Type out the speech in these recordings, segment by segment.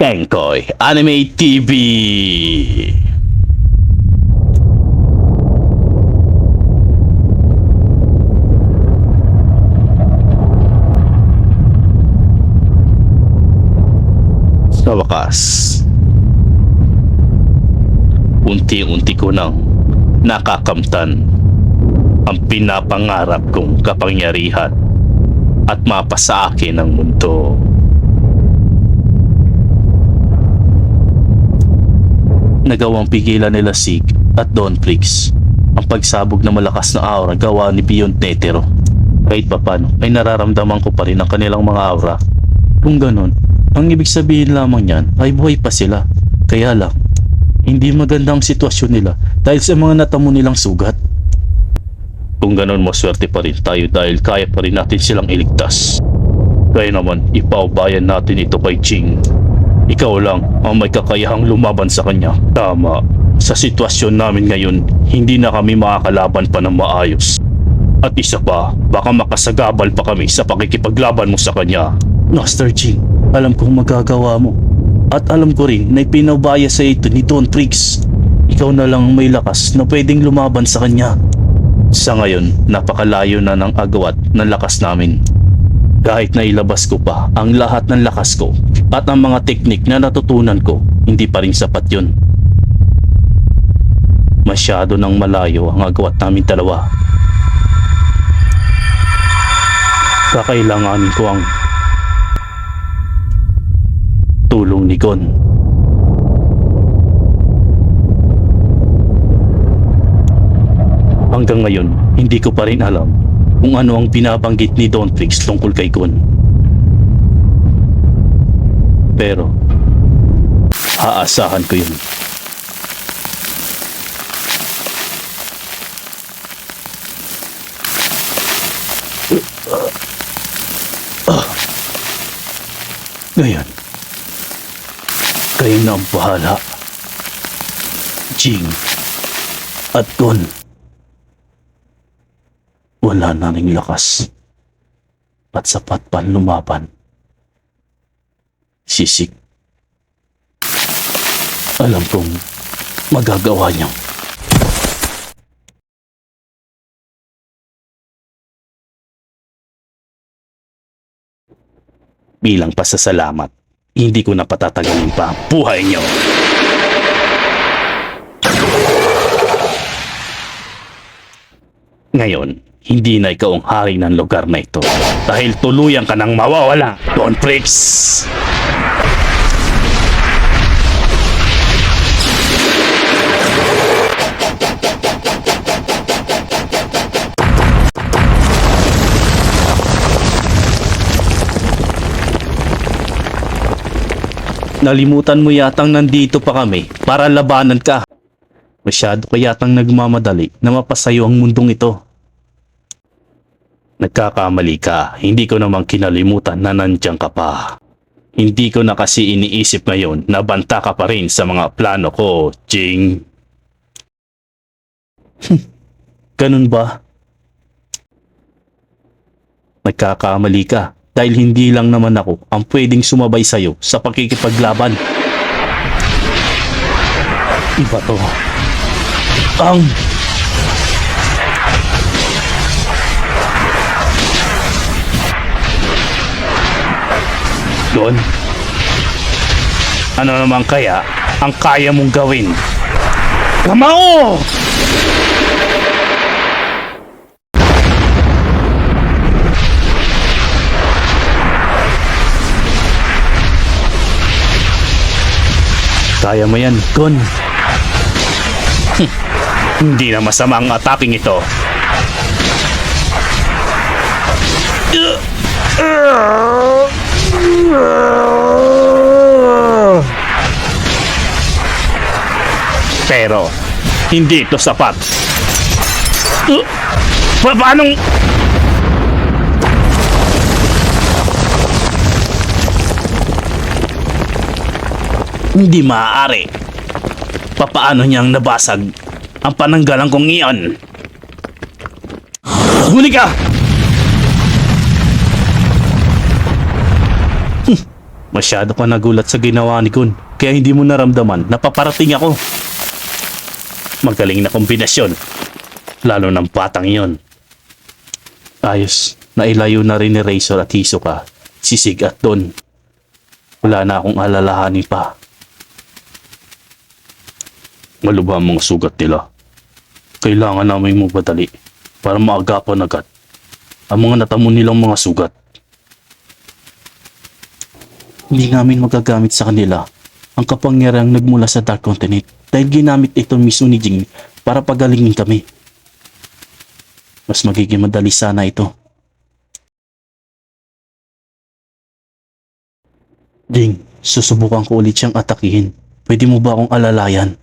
Kenkoy Anime TV. Sa wakas, unti-unti ko nang nakakamtan ang pinapangarap kong kapangyarihan at mapa sa akin ng mundo. Nagawang pigilan nila Sig at Don Flix ang pagsabog na malakas na aura gawa ni Beyond Netero. Kahit papano ay nararamdaman ko pa rin ang kanilang mga aura. Kung ganun, ang ibig sabihin lamang niyan ay buhay pa sila. Kaya lang, hindi maganda ang sitwasyon nila dahil sa mga natamo nilang sugat. Kung ganun maswerte pa rin tayo dahil kaya pa rin natin silang iligtas. Kaya naman, ipaubayan natin ito kay Ching. Ikaw lang ang may kakayahang lumaban sa kanya. Tama. Sa sitwasyon namin ngayon, hindi na kami makakalaban pa ng maayos. At isa pa, baka makasagabal pa kami sa pakikipaglaban mo sa kanya. Master Ching, alam kong magagawa mo. At alam ko rin na ipinabaya sa ito ni Don Triggs. Ikaw na lang ang may lakas na pwedeng lumaban sa kanya. Sa ngayon, napakalayo na ng agawat ng lakas namin. Kahit na ilabas ko pa ang lahat ng lakas ko at ang mga teknik na natutunan ko, hindi pa rin sapat yun. Masyado nang malayo ang agawat namin dalawa. Kakailanganin ko ang tulong ni Gon. Hanggang ngayon, hindi ko pa rin alam kung ano ang binabanggit ni Don Flix tungkol kay Gon. Pero, aasahan ko yun. Ngayon, kayo na ang bahala. Jing at Gon. Wala na ring lakas. At sapat pa lumaban. Sisik. Alam kong magagawa niyo. Bilang pasasalamat, hindi ko na patatagalin pa ang buhay niyo. Ngayon, hindi na ikaw ang hari ng lugar na ito dahil tuluyan ka nang mawawala, Don Prix! Nalimutan mo yatang nandito pa kami para labanan ka. Masyado ka yatang nagmamadali na mapasayo ang mundong ito. Nagkakamali ka, hindi ko namang kinalimutan na nandiyan ka pa. Hindi ko na kasi iniisip ngayon na banta ka pa rin sa mga plano ko, Jing. Ganun ba? Nagkakamali ka dahil hindi lang naman ako ang pwedeng sumabay sa'yo sa pakikipaglaban. Iba to. Ang... Doon. Ano naman kaya ang kaya mong gawin? Kamao! Kaya mo yan, Gon. Hindi na masama ang attacking ito. Pero, hindi ito sapat. Pa paanong... Hindi maaari. Papaano niyang nabasag ang pananggalang kong iyon? Huli ka! Hmm. Masyado ka nagulat sa ginawa ni Kun, kaya hindi mo naramdaman na paparating ako. Magaling na kombinasyon, lalo ng batang yon. Ayos, nailayo na rin ni Razor at Hisoka, si Sig at Don. Wala na akong alalahanin pa. Malubha mga sugat nila. Kailangan namin magpadali para maagapan agad ang mga natamo nilang mga sugat. Hindi namin magagamit sa kanila ang kapangyarihang nagmula sa Dark Continent dahil ginamit ito mismo ni Jing para pagalingin kami. Mas magiging madali sana ito. Jing, susubukan ko ulit siyang atakihin. Pwede mo ba akong alalayan?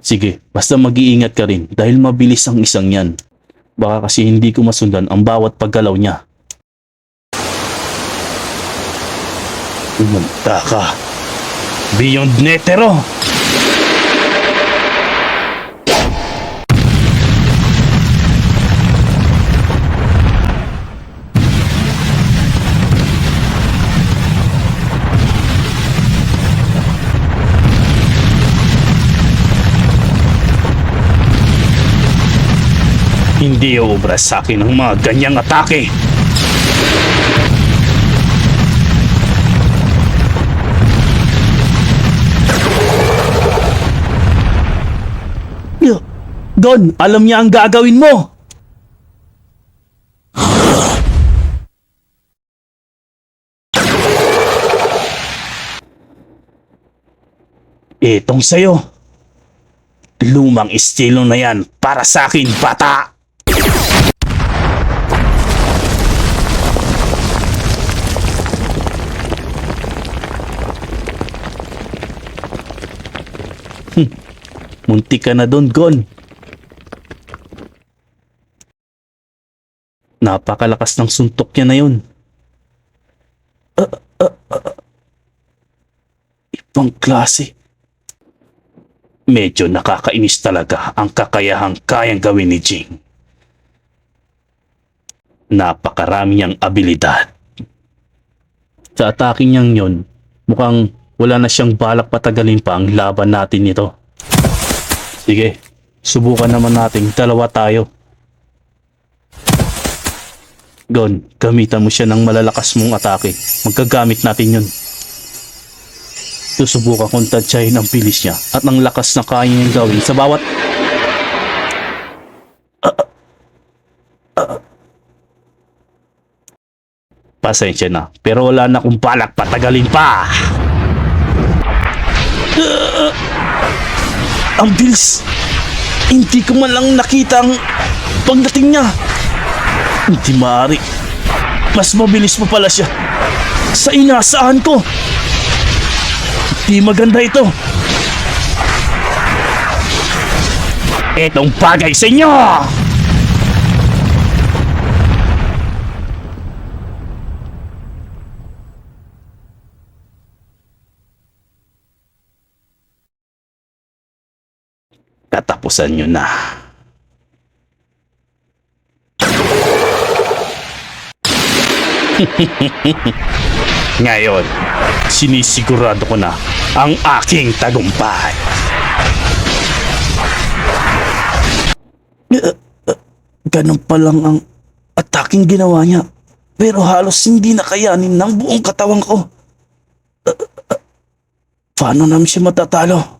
Sige, basta mag-iingat ka rin dahil mabilis ang isang yan. Baka kasi hindi ko masundan ang bawat paggalaw niya. Pumunta ka. Beyond Netero! Hindi uubra sa akin ang mga ganyang atake. Don, alam niya ang gagawin mo. Itong sayo. Lumang estilo na yan para sa akin, bata! Muntik ka na doon, Gon. Napakalakas ng suntok niya na yun. Ah, ah, ah. Ibang klase. Medyo nakakainis talaga ang kakayahang kayang gawin ni Jing. Napakarami niyang abilidad. Sa atake niyang yon, mukhang wala na siyang balak patagalin pa ang laban natin nito. Sige, subukan naman nating dalawa tayo. Gon, gamitan mo siya ng malalakas mong atake. Magkagamit natin yun. Susubukan kong tansyahin ang bilis niya at ang lakas na kaya niyang gawin sa bawat... Pasensya na, pero wala na akong balak patagalin pa. Ang bilis! Hindi ko man lang nakita ang pagdating niya. Hindi maaari. Mas mabilis pa pala siya sa inaasahan ko. Di maganda ito. Itong bagay sa inyo! Katapusan nyo na. Ngayon, sinisigurado ko na ang aking tagumpay. Ganun pa lang ang ataking ginawa niya. Pero halos hindi na kayanin ng buong katawan ko. Paano namin siya matatalo?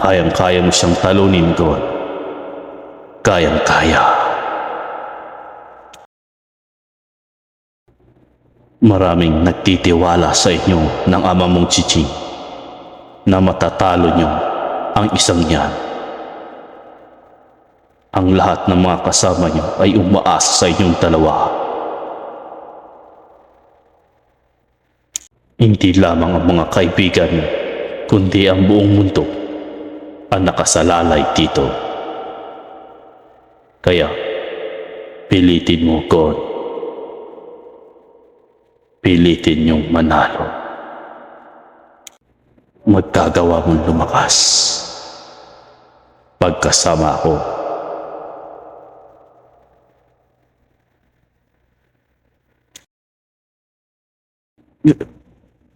Kayang-kaya mo siyang talunin, God. Kayang-kaya. Maraming nagtitiwala sa inyo ng ama mong chiching na matatalo niyo ang isang yan. Ang lahat ng mga kasama niyo ay umaasa sa inyong dalawa. Hindi lamang ang mga kaibigan kundi ang buong mundo ang nakasalalay dito. Kaya, pilitin mo, God. Pilitin yung manalo. Magkagawa mong lumakas. Pagkasama ako.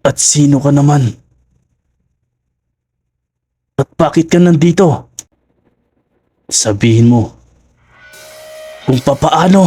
At sino ka naman? Bakit ka nandito? Sabihin mo kung papaano